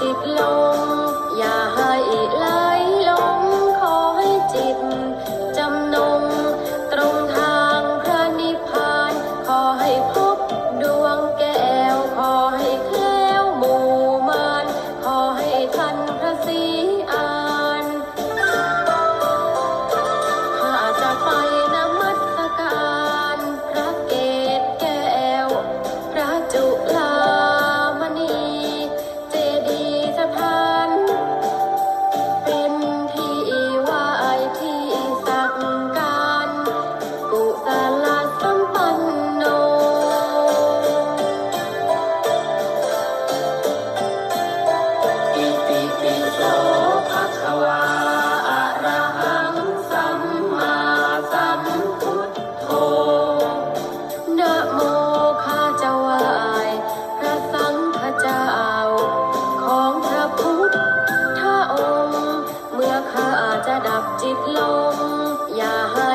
deep low. ออาจจะดับจิตลงอย่าหา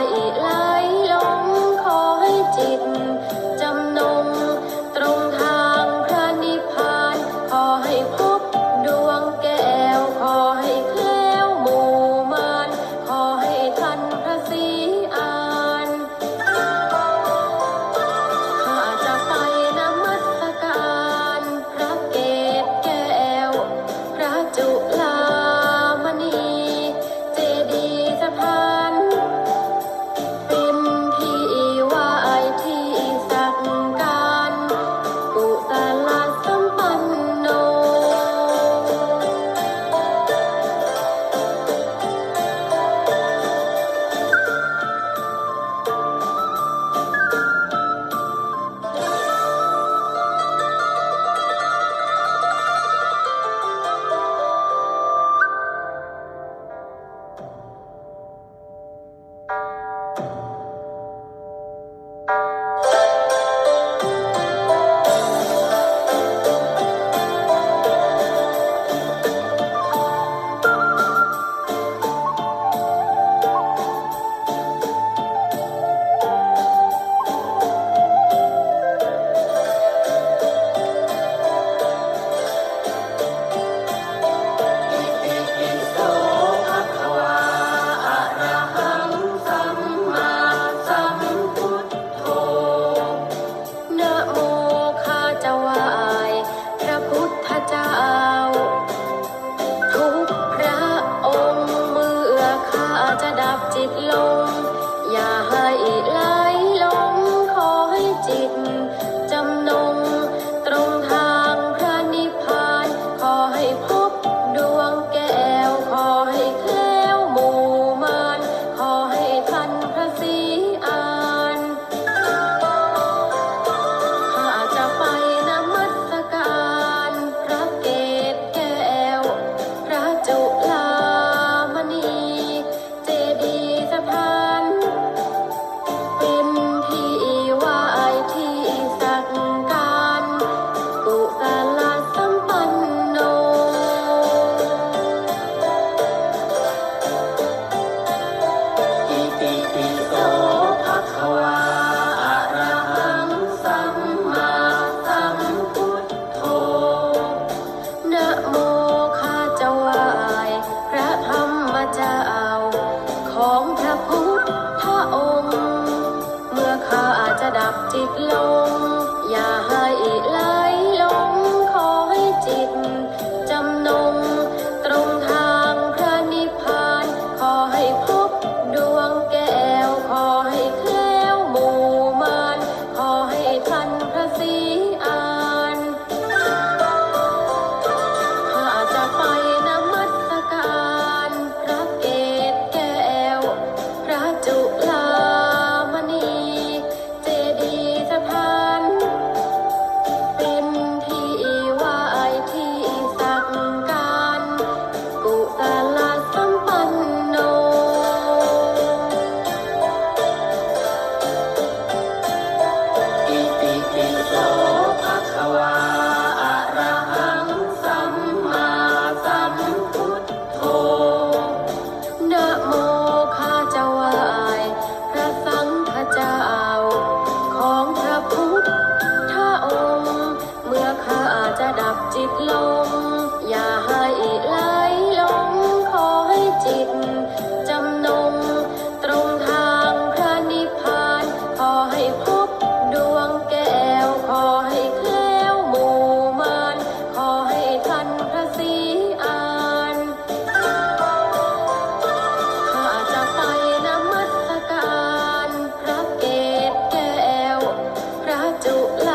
deep low. ดลม อย่าให้ไหลงขอให้จิต จำนง ตรงทางพระนิพพาน ขอให้พดวงแก้ว ขอให้แควหมู่มานขอให้ทันพระศรีอานข้าจะไปนมัสการ พระเกศแก้ว พระจุลา